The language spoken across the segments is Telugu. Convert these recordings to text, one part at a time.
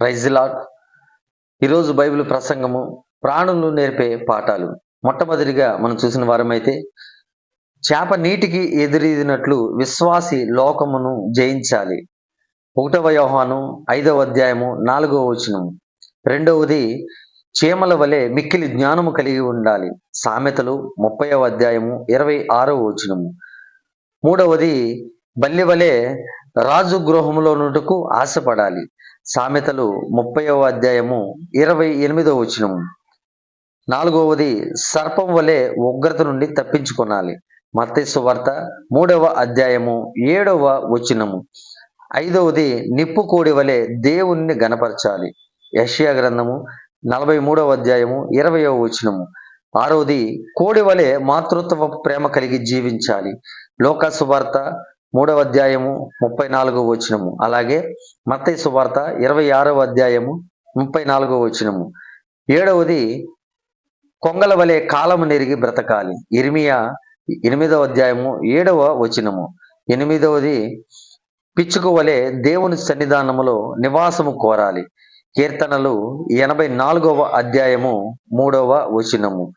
ప్రైజ్లాడ్ ఈరోజు బైబిల్ ప్రసంగము ప్రాణులు నేర్పే పాఠాలు. మొట్టమొదటిగా మనం చూసిన వారమైతే చేప నీటికి ఎదురీదినట్లు విశ్వాసి లోకమును జయించాలి. ఒకటవ యోహాను ఐదవ అధ్యాయము నాలుగవ వచనము. రెండవది చీమల వలె మిక్కిలి జ్ఞానము కలిగి ఉండాలి. సామెతలు ముప్పైవ అధ్యాయము ఇరవై ఆరవ వచనము. మూడవది బల్లి వలె రాజు గృహములో నుండుకు ఆశపడాలి. సామెతలు ముప్పైవ అధ్యాయము ఇరవై ఎనిమిదవ వచనము. నాలుగవది సర్పం వలె ఉగ్రత నుండి తప్పించుకొనాలి. మత్తైసు వార్త మూడవ అధ్యాయము ఏడవ వచనము. ఐదవది నిప్పు కోడి వలె దేవుణ్ణి గనపరచాలి యషియా గ్రంథము నలభై మూడవ అధ్యాయము ఇరవయవ వచనము. ఆరవది కోడి వలె మాతృత్వ ప్రేమ కలిగి జీవించాలి. లోకాసు వార్త మూడవ అధ్యాయము ముప్పై నాలుగవ వచనము. అలాగే మత్తయి సువార్త ఇరవై ఆరవ అధ్యాయము ముప్పై నాలుగవ వచనము. ఏడవది కొంగల వలె కాలము నెరిగి బ్రతకాలి. ఇర్మియా ఎనిమిదవ అధ్యాయము ఏడవ వచనము. ఎనిమిదవది పిచ్చుకు వలె దేవుని సన్నిధానములో నివాసము కోరాలి. కీర్తనలు ఎనభై నాలుగవ అధ్యాయము మూడవ వచనము.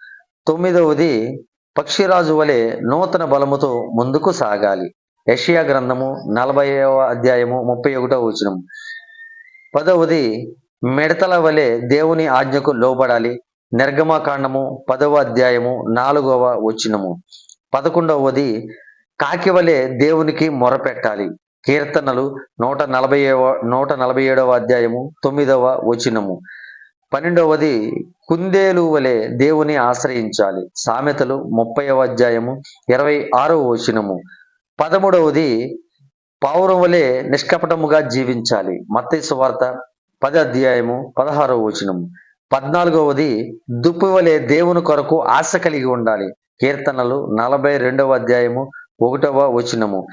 తొమ్మిదవది పక్షిరాజు వలె నూతన బలముతో ముందుకు సాగాలి. యషియా గ్రంథము నలభైవ అధ్యాయము ముప్పై ఒకటవ వచనం పదవది మిడతల వలె దేవుని ఆజ్ఞకు లోబడాలి. నిర్గమకాండము పదవ అధ్యాయము నాలుగవ వచనము. పదకొండవది కాకి వలె దేవునికి మొరపెట్టాలి. కీర్తనలు నూట నలభై నూట నలభై ఏడవ అధ్యాయము తొమ్మిదవ వచనము. పన్నెండవది కుందేలు వలె దేవుని ఆశ్రయించాలి. సామెతలు ముప్పైవ అధ్యాయము ఇరవై ఆరవ వచనము. పదమూడవది పావురం వలె నిష్కపటముగా జీవించాలి. మత్తైసు వార్త పది అధ్యాయము పదహారవ వచనం పద్నాలుగవది దుప్పు వలె దేవుని కొరకు ఆశ కలిగి ఉండాలి. కీర్తనలు నలభై రెండవ అధ్యాయము ఒకటవ వచనము.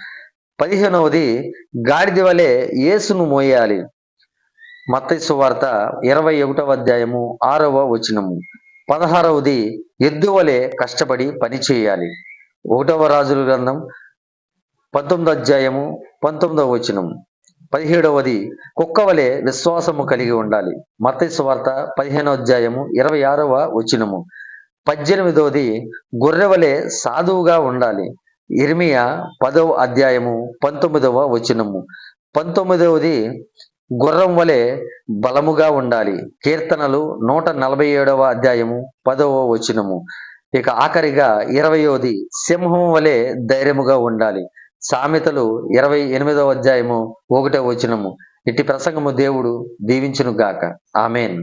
పదిహేనవది గాడిద వలె యేసును మోయాలి. మత్తైసు వార్త ఇరవై ఒకటవ అధ్యాయము ఆరవ వచనము. పదహారవది ఎద్దు వలె కష్టపడి పని చేయాలి. ఒకటవ రాజుల గ్రంథం పంతొమ్మిదో అధ్యాయము పంతొమ్మిదవ వచనం. పదిహేడవది కుక్క వలె విశ్వాసము కలిగి ఉండాలి. మత్తైసు వార్త పదిహేనో అధ్యాయము ఇరవై ఆరవ వచనము. పద్దెనిమిదవది గొర్రె వలె సాధువుగా ఉండాలి. ఇర్మియా పదవ అధ్యాయము పంతొమ్మిదవ వచనము. పంతొమ్మిదవది గుర్రం వలె బలముగా ఉండాలి. కీర్తనలు నూట నలభై ఏడవ అధ్యాయము పదవ వచనము. ఇక ఆఖరిగా ఇరవయోది సింహం వలె ధైర్యముగా ఉండాలి. సామెతలు ఇరవై ఎనిమిదవ అధ్యాయము ఒకటో వచనము. ఇట్టి ప్రసంగము దేవుడు దీవించును గాక ఆమెన్.